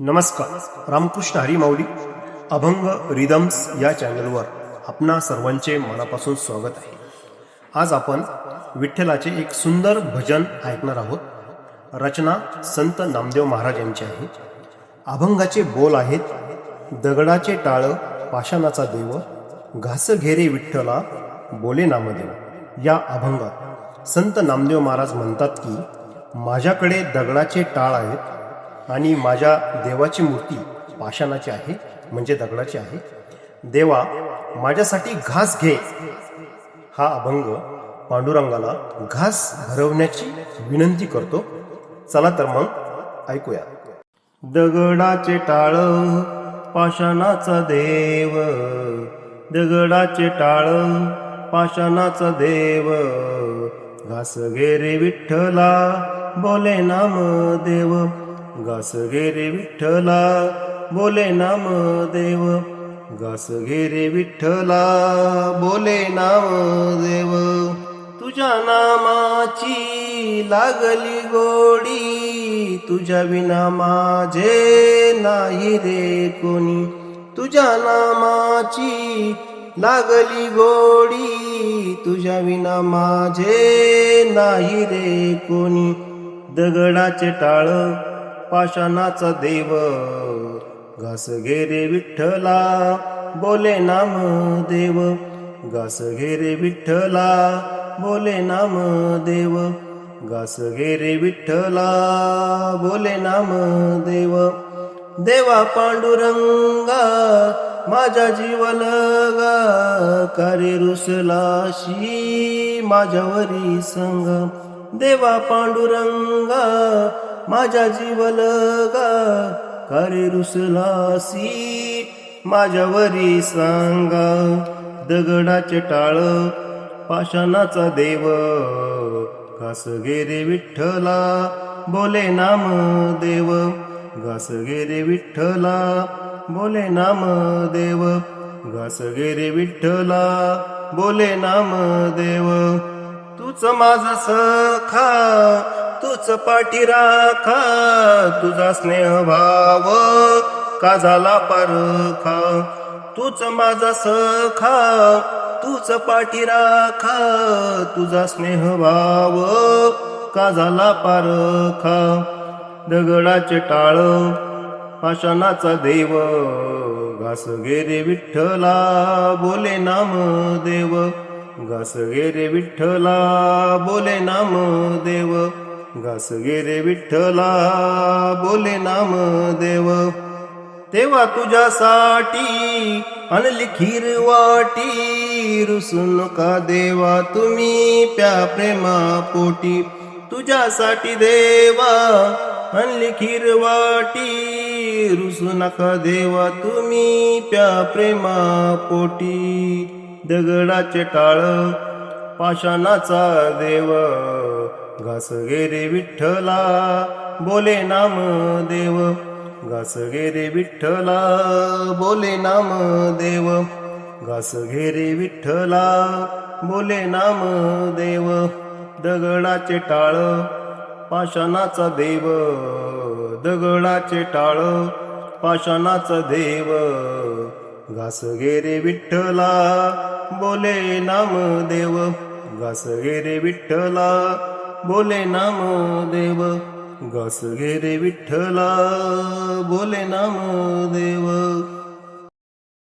नमस्कार. रामकृष्ण हरिमाऊली अभंग रिदम्स या चॅनलवर आपणा सर्वांचे मनापासून स्वागत आहे. आज आपण विठ्ठलाचे एक सुंदर भजन ऐकणार आहोत. रचना संत नामदेव महाराज यांची आहे. अभंगाचे बोल आहेत दगडाचे टाळ पाषाणाचा देव घास घेरे विठ्ठला बोले नामदेव. या अभंगात संत नामदेव महाराज म्हणतात की माझ्याकडे दगडाचे टाळ आहेत आणि माझ्या देवाची मूर्ती पाषाणाची आहे म्हणजे दगडाची आहे. देवा माझ्यासाठी घास घे. हा अभंग पांडुरंगाला घास भरवण्याची विनंती करतो. चला तर मग ऐकूया. दगडाचे टाळ पाषाणाचा देव. दगडाचे टाळ पाषाणाचा देव. घास घे रे विठ्ठला बोले नाम देव. घास घे रे विठ्ठला बोले नाम देव घास घे रे विठ्ठला बोले नाम देव तुझ्या नामाची लागली गोडी तुझ्या विना माझे नाही रे कोणी. तुझ्या नामाची लागली गोडी तुझ्या विना माझे नाही रे कोणी. दगडाचे टाळ पाषाणाचा देव. घास घे रे विठ्ठला बोले नाम देव. घास घे रे विठ्ठला बोले नाम देव. घास घे रे विठ्ठला बोले नाम देव. देवा पांडुरंगा माझ्या जीवलगा कार्य रुसलाशी माझ्यावरी संग. देवा पांडुरंगा माझ्या जीवलगा कार्य रुसलासी माझ्यावरी सांगा दगडाचे टाळ पाषाणाचा देव घास गेरे विठ्ठला बोले नाम देव घास गेरे विठ्ठला बोले नाम देव घास गेरे विठ्ठला बोले नाम देव तूच माझा सखा तूच पाठी राखा तुझा स्नेह भाव का झाला परखा? तूच माझा सखा तूच पाठी राखा तुझा स्नेह भाव का झाला पारखा? दगडाचे टाळ पाषाणाचा देव घास विठ्ठला बोले नाम देव घास विठ्ठला बोले नाम देव. घास विठ्ठला बोले नाम देव. तेव्हा तुझ्यासाठी आणली खीर वाटी रुसून का देवा तुम्ही प्या प्रेमा पोटी तुझ्यासाठी देवा आणली खीर वाटी रुसू नका देवा तुम्ही प्या प्रेमा पोटी दगडाचे टाळ पाषाणाचा देवा. घास रे विठ्ठला बोले नाम देव. घास रे विठ्ठला बोले नाम देव. घास घे रे विठ्ठला बोले नाम देव. दगडाचे टाळ पाषाणाचा देव. दगडाचे टाळ पाषाणाचा देव. घास घे रे विठ्ठला बोले नाम देव. घास घे रे विठ्ठला बोले नाम देव घास घे रे विठ्ठला. बोले नाम देव